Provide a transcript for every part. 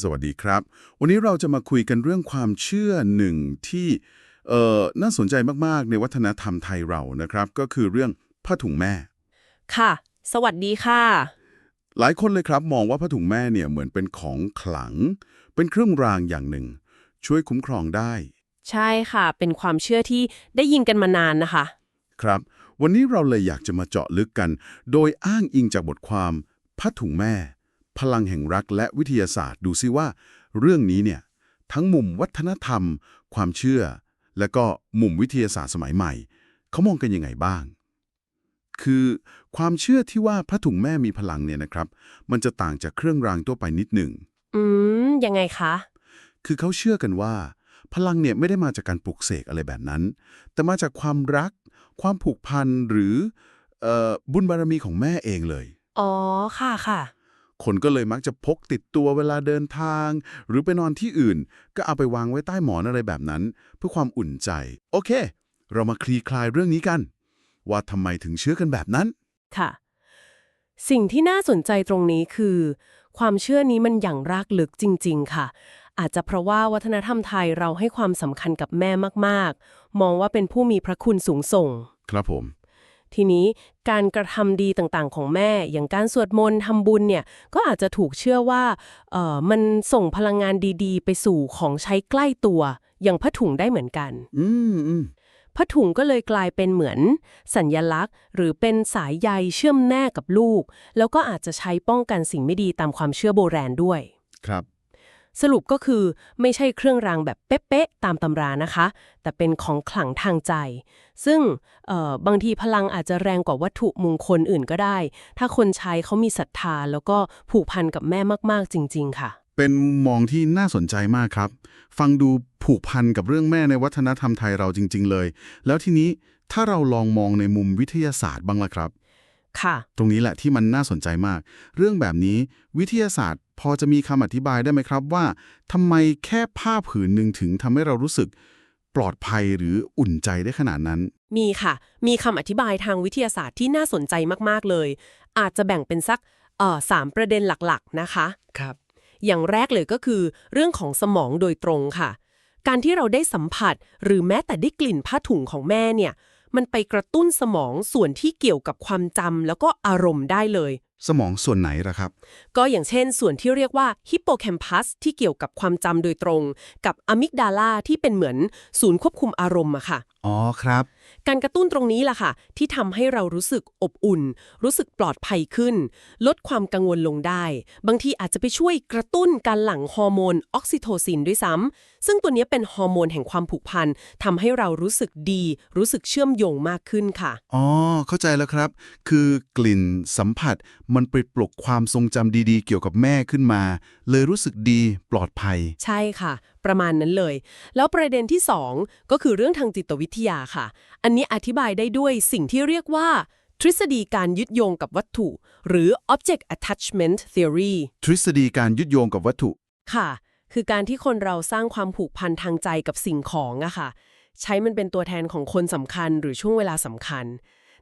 สวัสดีครับ วันนี้เราจะมาคุยกันเรื่องความเชื่อหนึ่งที่เอ่อน่าสนใจมากๆ ในวัฒนธรรมไทยเรานะครับ ก็คือเรื่องผ้าถุงแม่ ค่ะ สวัสดีค่ะ หลายคนเลยครับมองว่าผ้าถุงแม่เนี่ยเหมือนเป็นของขลัง เป็นเครื่องรางอย่างหนึ่ง ช่วยคุ้มครองได้ ใช่ค่ะ เป็นความเชื่อที่ได้ยินกันมานานนะคะ ครับ วันนี้เราเลยอยากจะมาเจาะลึกกัน โดยอ้างอิงจากบทความผ้าถุงแม่ พลังแห่งรักและวิทยาศาสตร์ดูซิว่า เรื่องนี้เนี่ยทั้งมุมวัฒนธรรม ความเชื่อ และก็มุมวิทยาศาสตร์สมัยใหม่ เขามองกันยังไงบ้าง คือความเชื่อที่ว่าผ้าถุงแม่มีพลังเนี่ยนะครับ มันจะต่างจากเครื่องรางทั่วไปนิดหนึ่ง อืม ยังไงคะ คือเขาเชื่อกันว่า พลังเนี่ยไม่ได้มาจากการปลุกเสกอะไรแบบนั้น แต่มาจากความรัก ความผูกพันหรือเอ่อบุญบารมีของแม่เองเลย อ๋อ ค่ะค่ะ คนก็เลยมักจะพกติดตัวเวลาเดินทาง หรือไปนอนที่อื่น ก็เอาไปวางไว้ใต้หมอนอะไรแบบนั้น เพื่อความอุ่นใจ โอเค เรามาคลี่คลายเรื่องนี้กัน ว่าทำไมถึงเชื่อกันแบบนั้น ค่ะ สิ่งที่น่าสนใจตรงนี้คือ ความเชื่อนี้มันอย่างรากลึกจริง ๆ ค่ะ อาจจะเพราะว่าวัฒนธรรมไทยเราให้ความสำคัญกับแม่มาก ๆ มองว่าเป็นผู้มีพระคุณสูงส่ง ครับผม ทีนี้การกระทำดีต่างๆ ของแม่ อย่างการสวดมนต์ทำบุญเนี่ยก็อาจจะถูกเชื่อว่าเอ่อมันส่งพลังงานดีๆ ไปสู่ของใช้ใกล้ตัว อย่างผ้าถุงได้เหมือนกันอืมอืมผ้าถุงก็เลยกลายเป็นเหมือน สัญญลักษณ์ หรือเป็นสายใยเชื่อมแน่กับลูก แล้วก็อาจจะใช้ป้องกันสิ่งไม่ดีตามความเชื่อโบราณด้วย ครับ สรุปก็คือไม่ใช่เครื่องรางแบบเป๊ะๆตามตำรานะคะ แต่เป็นของขลังทางใจ ซึ่งเอ่อบางทีพลังอาจจะแรงกว่าวัตถุมงคลอื่นก็ได้ ถ้าคนใช้เขามีศรัทธา แล้วก็ผูกพันกับแม่มากๆจริง ๆ ค่ะ เป็นมุมมองที่น่าสนใจมากครับ ฟังดูผูกพันกับเรื่องแม่ในวัฒนธรรมไทยเราจริง ๆ เลย แล้วทีนี้ถ้าเราลองมองในมุมวิทยาศาสตร์บ้างล่ะครับ ค่ะ ตรงนี้แหละที่มันน่าสนใจมาก เรื่องแบบนี้วิทยาศาสตร์ พอจะมีคำอธิบายได้ไหมครับว่าทำไมแค่ผ้าผืนหนึ่งถึงทำให้เรารู้สึกปลอดภัยหรืออุ่นใจได้ขนาดนั้น มีค่ะ มีคำอธิบายทางวิทยาศาสตร์ที่น่าสนใจมาก ๆ เลย อาจจะแบ่งเป็นสักเอ่อสามประเด็นหลักๆ นะคะ ครับ อย่างแรกเลยก็คือ เรื่องของสมองโดยตรงค่ะ การที่เราได้สัมผัสหรือแม้แต่ได้กลิ่นผ้าถุงของแม่เนี่ย มันไปกระตุ้นสมองส่วนที่เกี่ยวกับความจำแล้วก็อารมณ์ได้เลย สมองส่วนไหนล่ะครับ ก็อย่างเช่นส่วนที่เรียกว่าฮิปโปแคมปัสที่เกี่ยวกับความจำโดยตรง กับอะมิกดาลาที่เป็นเหมือนศูนย์ควบคุมอารมณ์อะค่ะ อ๋อครับ การกระตุ้นตรงนี้ล่ะค่ะ ที่ทำให้เรารู้สึกอบอุ่น รู้สึกปลอดภัยขึ้น ลดความกังวลลงได้ บางทีอาจจะไปช่วยกระตุ้นการหลั่งฮอร์โมนออกซิโทซินด้วยซ้ำซึ่งตัวเนี้ยเป็นฮอร์โมนแห่งความผูกพันทำให้เรารู้สึกดี รู้สึกเชื่อมโยงมากขึ้นค่ะอ๋อเข้าใจแล้วครับ คือกลิ่นสัมผัสมันไปปลุกความทรงจำดีๆ เกี่ยวกับแม่ขึ้นมา เลยรู้สึกดีปลอดภัย ใช่ค่ะ ประมาณนั้นเลย แล้วประเด็นที่ 2 ก็คือเรื่องทางจิตวิทยาค่ะอันนี้อธิบายได้ด้วยสิ่งที่เรียกว่า ทฤษฎีการยึดโยงกับวัตถุ หรือ object attachment theory ทฤษฎีการยึดโยงกับวัตถุ ค่ะ คือการที่คนเราสร้างความผูกพันทางใจกับสิ่งของอะค่ะ ใช้มันเป็นตัวแทนของคนสำคัญหรือช่วงเวลาสำคัญ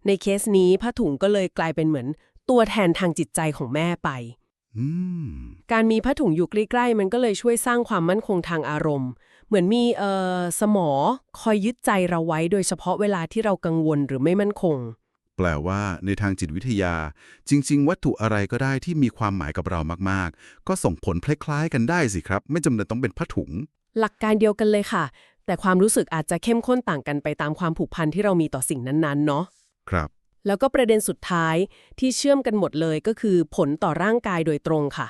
ในเคสนี้ผ้าถุงก็เลยกลายเป็นเหมือน ตัวแทนทางจิตใจของแม่ไปอืมการมีผ้าถุงอยู่ใกล้ๆมันก็เลยช่วยสร้างความมั่นคงทางอารมณ์ เหมือนมีเอ่อสมอคอยยึดใจเราไว้โดยเฉพาะเวลาที่เรากังวลหรือไม่มั่นคง แปลว่าในทางจิตวิทยา จริง ๆ วัตถุอะไรก็ได้ที่มีความหมายกับเรามากๆ ก็ส่งผลคล้ายๆกันได้สิครับ ไม่จำเป็นต้องเป็นผ้าถุง หลักการเดียวกันเลยค่ะ แต่ความรู้สึกอาจจะเข้มข้นต่างกันไปตามความผูกพันที่เรามีต่อสิ่งนั้นๆ เนาะครับ แล้วก็ประเด็นสุดท้ายที่เชื่อมกันหมดเลยก็คือผลต่อร่างกายโดยตรงค่ะ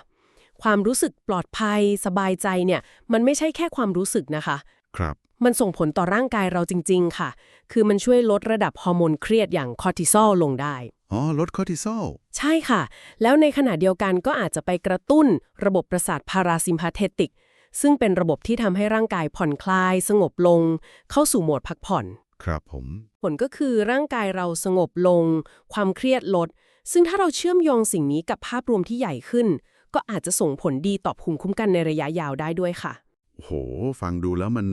ความรู้สึกปลอดภัย สบายใจเนี่ย มันไม่ใช่แค่ความรู้สึกนะคะ ครับ มันส่งผลต่อร่างกายเราจริง ๆ ค่ะ คือมันช่วยลดระดับฮอร์โมนเครียดอย่างคอร์ติซอลลงได้ อ๋อ ลดคอร์ติซอล ใช่ค่ะ แล้วในขณะเดียวกันก็อาจจะไปกระตุ้นระบบประสาทพาราซิมพาเทติก ซึ่งเป็นระบบที่ทำให้ร่างกายผ่อนคลาย สงบลง เข้าสู่โหมดพักผ่อน ครับผม ผลก็คือร่างกายเราสงบลง ความเครียดลด ซึ่งถ้าเราเชื่อมโยงสิ่งนี้กับภาพรวมที่ใหญ่ขึ้น ก็อาจจะส่งผลดีต่อภูมิคุ้มกันในระยะยาวได้ด้วยค่ะ โห ฟังดูแล้วมัน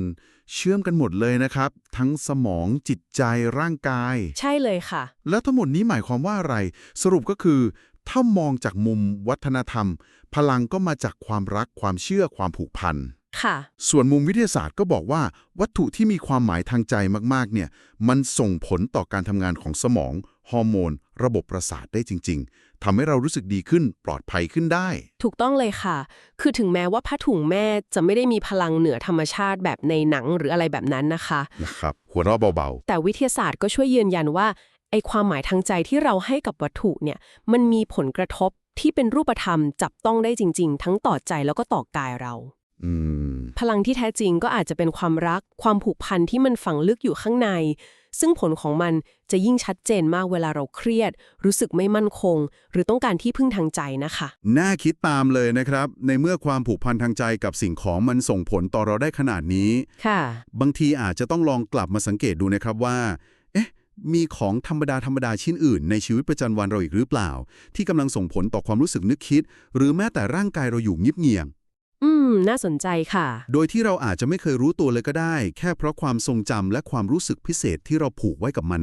เชื่อมกันหมดเลยนะครับ ทั้งสมองจิตใจร่างกาย ใช่เลยค่ะ แล้วทั้งหมดนี้หมายความว่าอะไร สรุปก็คือ ถ้ามองจากมุมวัฒนธรรม พลังก็มาจากความรักความเชื่อความผูกพันค่ะ ส่วนมุมวิทยาศาสตร์ก็บอกว่า วัตถุที่มีความหมายทางใจมากๆ เนี่ย มันส่งผลต่อการทำงานของสมอง ฮอร์โมน ระบบประสาทได้จริง ๆทำให้เรารู้สึกดีขึ้นปลอดภัยขึ้นได้ ถูกต้องเลยค่ะ คือถึงแม้ว่าผ้าถุงแม่จะไม่ได้มีพลังเหนือธรรมชาติแบบในหนังหรืออะไรแบบนั้นนะคะ นะครับหัวเราะเบาแต่วิทยาศาสตร์ก็ช่วยยืนยันว่าไอความหมายทางใจที่เราให้กับวัตถุเนี่ย มันมีผลกระทบที่เป็นรูปธรรมจับต้องได้จริง ๆ ทั้งต่อใจแล้วก็ต่อกายเรา ๆ อืม พลังที่แท้จริงก็อาจจะเป็นความรัก ความผูกพันที่มันฝังลึกอยู่ข้างใน ซึ่งผลของมันจะยิ่งชัดเจนมากเวลาเราเครียด รู้สึกไม่มั่นคง หรือต้องการที่พึ่งทางใจนะคะ น่าคิดตามเลยนะครับ ในเมื่อความผูกพันทางใจกับสิ่งของมันส่งผลต่อเราได้ขนาดนี้ ค่ะ บางทีอาจจะต้องลองกลับมาสังเกตดูนะครับว่า เอ๊ะ มีของธรรมดาธรรมดาชิ้นอื่น ในชีวิตประจำวันเราอีกหรือเปล่า ที่กำลังส่งผลต่อความรู้สึกนึกคิด หรือแม้แต่ร่างกายเราอยู่เงียบเงียง อืม น่าสนใจค่ะ โดยที่เราอาจจะไม่เคยรู้ตัวเลยก็ได้ แค่เพราะความทรงจำและความรู้สึกพิเศษที่เราผูกไว้กับมัน